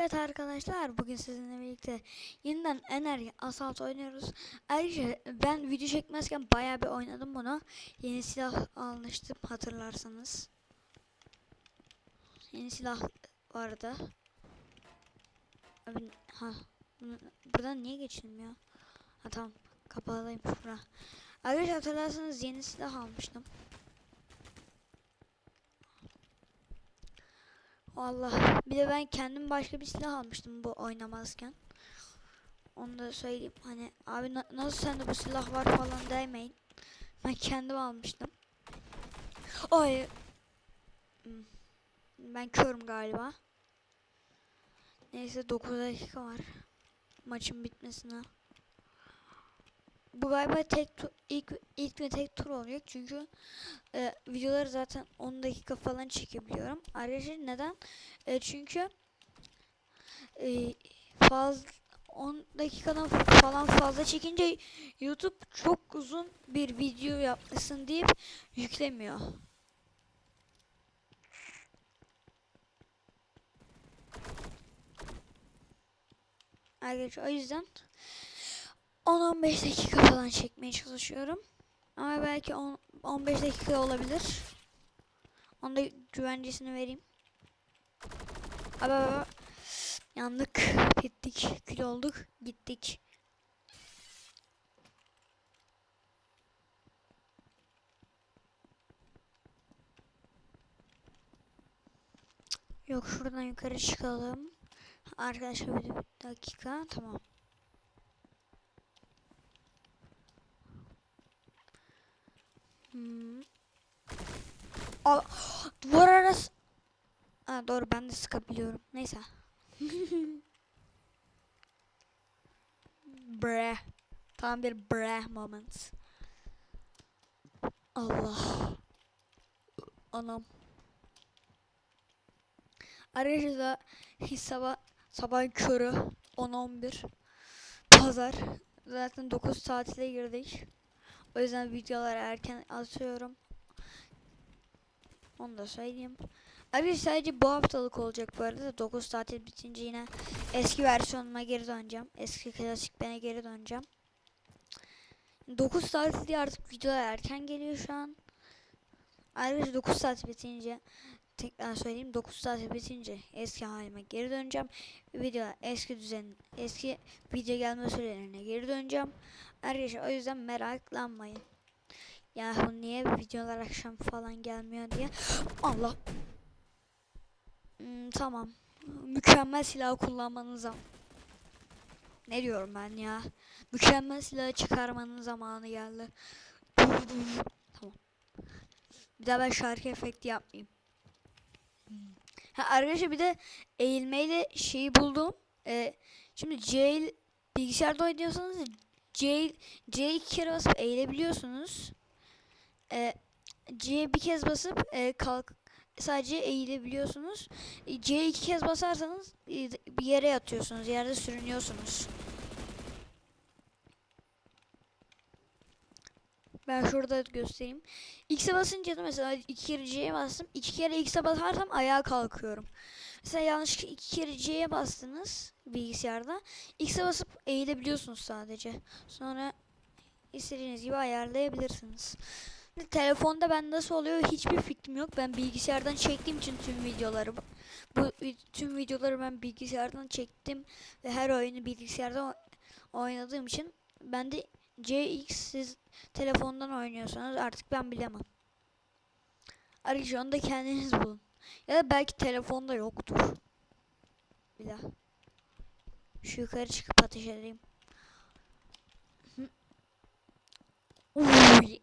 Evet arkadaşlar bugün sizinle birlikte yeniden enerji asalt oynuyoruz. Ayrıca ben video çekmezken bayağı bir oynadım bunu. Yeni silah almıştım hatırlarsanız. Yeni silah vardı. Abi, ha, buradan niye geçilmiyor? Ha tamam kapalıyım. Ayrıca hatırlarsanız yeni silah almıştım. Allah. Bir de ben kendim başka bir silah almıştım bu oynamazken. Onu da söyleyeyim. Hani abi na- nasıl sende bu silah var falan demeyin. Ben kendim almıştım. Ay. Hmm. Ben körüm galiba. Neyse 9 dakika var. Maçın bitmesine. Bu galiba tek tu- ilk ilk ve tek tur olacak çünkü e, videoları zaten 10 dakika falan çekebiliyorum. Ayrıca neden? E, çünkü e, faz 10 dakikadan falan fazla çekince YouTube çok uzun bir video yapmışsın deyip yüklemiyor. Arkadaşlar o yüzden 10-15 dakika falan çekmeye çalışıyorum. Ama belki 10 15 dakika olabilir. Onda güvencesini vereyim. Abi, abi. Yandık. Bittik. Kül olduk. Gittik. Yok şuradan yukarı çıkalım. Arkadaşlar bir dakika. Tamam. Aa, duvar arası. Ha, doğru ben de sıkabiliyorum. Neyse. bre. Tam bir bre moment. Allah. Anam. Ayrıca sabah sabah körü 10-11 pazar zaten 9 tatile girdik. O yüzden videoları erken atıyorum. Onu da söyleyeyim. Ayrıca sadece bu haftalık olacak bu arada. 9 tatil bitince yine eski versiyonuma geri döneceğim. Eski klasik bene geri döneceğim. 9 tatil diye artık videolar erken geliyor şu an. Ayrıca 9 tatil bitince tekrar söyleyeyim 9 tatil bitince eski halime geri döneceğim. Video eski düzen eski video gelme sürelerine geri döneceğim. Arkadaşlar o yüzden meraklanmayın. Yahu niye videolar akşam falan gelmiyor diye. Allah. Hmm, tamam. Mükemmel silah kullanmanın zaman. Ne diyorum ben ya? Mükemmel silahı çıkarmanın zamanı geldi. tamam. Bir daha ben şarkı efekti yapmayayım. Ha, arkadaşlar bir de eğilmeyle şeyi buldum. Ee, şimdi C bilgisayarda oynuyorsanız C C iki kere basıp eğilebiliyorsunuz. Ee, C bir kez basıp e, kalk sadece eğilebiliyorsunuz. E, C iki kez basarsanız e, bir yere yatıyorsunuz. Yerde sürünüyorsunuz. Ben şurada göstereyim. X'e basınca da mesela iki kere C'ye bastım. iki kere X'e basarsam ayağa kalkıyorum. Mesela yanlışlıkla iki kere C'ye bastınız bilgisayarda. X'e basıp eğilebiliyorsunuz sadece. Sonra istediğiniz gibi ayarlayabilirsiniz. Telefonda ben nasıl oluyor hiçbir fikrim yok. Ben bilgisayardan çektiğim için tüm videoları bu tüm videoları ben bilgisayardan çektim ve her oyunu bilgisayardan oynadığım için ben de CX siz telefondan oynuyorsanız artık ben bilemem. Ayrıca onu da kendiniz bulun. Ya da belki telefonda yoktur. Bir daha. Şu yukarı çıkıp ateş edeyim. Uy.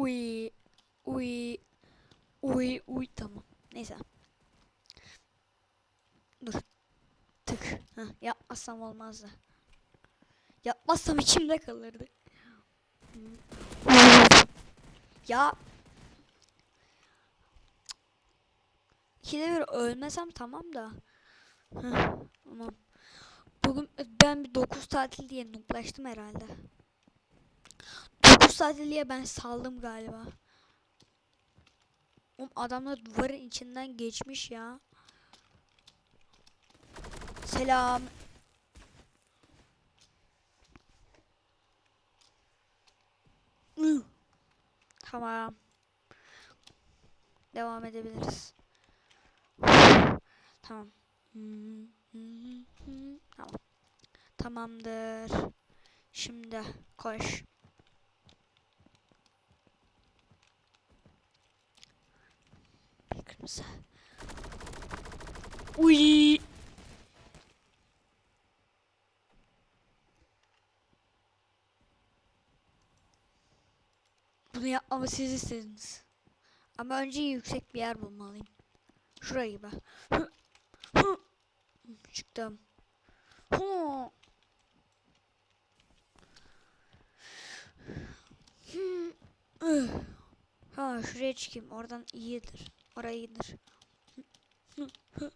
Uy. Uy. Uy. Uy. Tamam. Neyse. Dur. Tık. Heh, yapmazsam olmazdı. Yapmazsam içimde kalırdı. Ya. İkide bir ölmesem tamam da. Tamam. Bugün ben bir 9 tatil diye nuklaştım herhalde. 9 tatil diye ben saldım galiba. Oğlum adamlar duvarın içinden geçmiş ya. Selam. Tamam. Devam edebiliriz. Tamam. Tamam. Tamamdır. Şimdi koş. Kırmızı. Uy. Bunu yapmamı siz istediniz. Ama önce yüksek bir yer bulmalıyım. Şuraya gibi. Çıktım. Hı. Üh. Ha şuraya çıkayım. Oradan iyidir. Hı.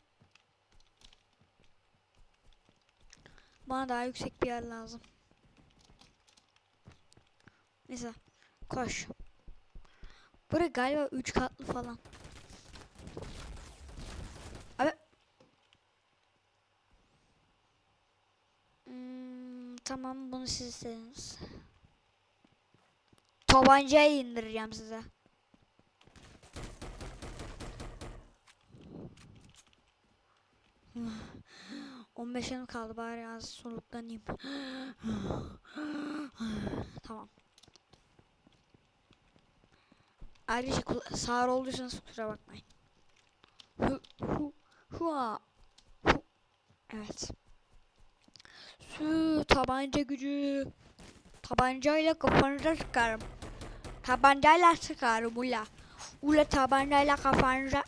Bana daha yüksek bir yer lazım. Neyse. Koş. Burası galiba 3 katlı falan. Abi. Hmm, tamam bunu siz istediniz. Tabancayı indireceğim size. On beş yanım kaldı bari az soluklanayım. tamam. Ayrıca sağır olduysanız kusura bakmayın. Hu hu hua. Hu. Evet. Su tabanca gücü. Tabancayla kafanıza sıkarım. Tabancayla sıkarım ula. Ula tabancayla kafanıza.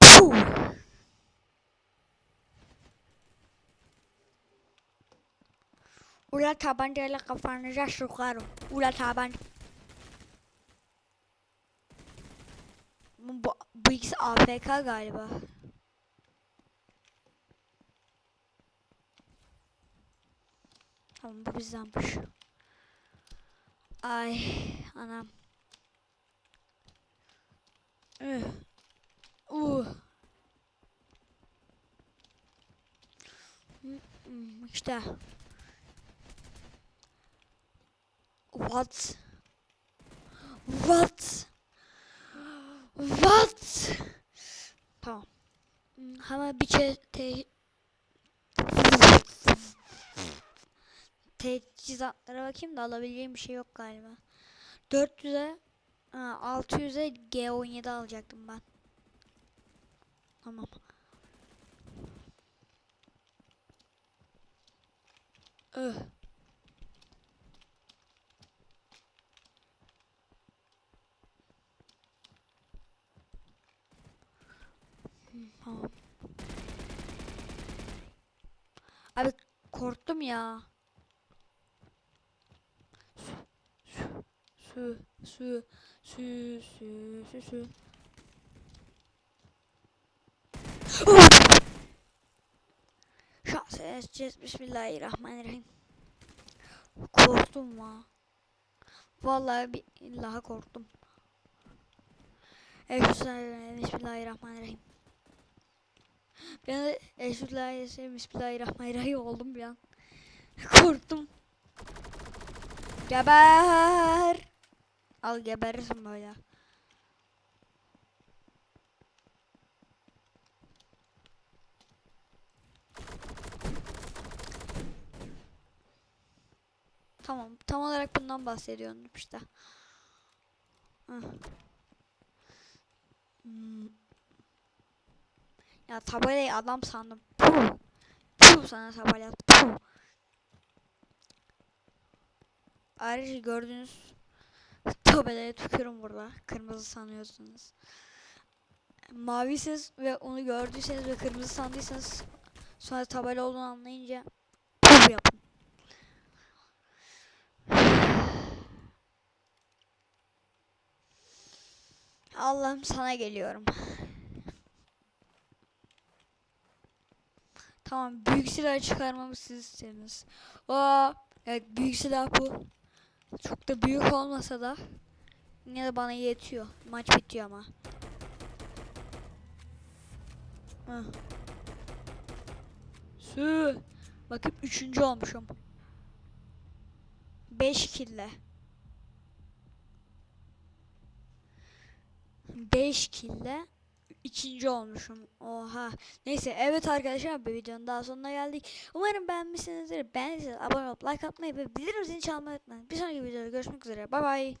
Puh. Ula tabancayla kafanıza sıkarım. Ula tabanca. Bu, bu ikisi AFK galiba. Tamam bu bizdenmiş. Ay anam. Üh. Uh. İşte. What? What? What? Tamam. Hemen bir şey te teçhizatlara bakayım da alabileceğim bir şey yok galiba. 400'e ha, 600'e G17 alacaktım ben. Tamam. Öh. Hı, Tamam. Abi korktum ya. Su, su, su, su, su, su. Şans edeceğiz. Bismillahirrahmanirrahim. Korktum ha. Vallahi billahi korktum. Eşhedü Bismillahirrahmanirrahim. Ben de Eşhedü Bismillahirrahmanirrahim oldum bir an. Korktum. Geber. Al geberirsin böyle. Tamam. Tam olarak bundan bahsediyorum işte. Hmm. Ya tabelayı adam sandım. Puh. Puh sana tabela. Puh. Ayrıca gördüğünüz tabelaya tükürüm burada. Kırmızı sanıyorsunuz. Mavisiniz ve onu gördüyseniz ve kırmızı sandıysanız sonra tabela olduğunu anlayınca puh yapın. Allah'ım sana geliyorum. Tamam büyük silah çıkarmamı siz istediniz. Aa, evet büyük silah bu. Çok da büyük olmasa da yine de bana yetiyor. Maç bitiyor ama. Heh. Sü. Bakayım üçüncü olmuşum. 5 kille. 5 kille ikinci olmuşum. Oha. Neyse evet arkadaşlar bir videonun daha sonuna geldik. Umarım beğenmişsinizdir. Beğendiyseniz abone olup like atmayı ve bildirim zilini çalmayı unutmayın. Bir sonraki videoda görüşmek üzere. Bay bay.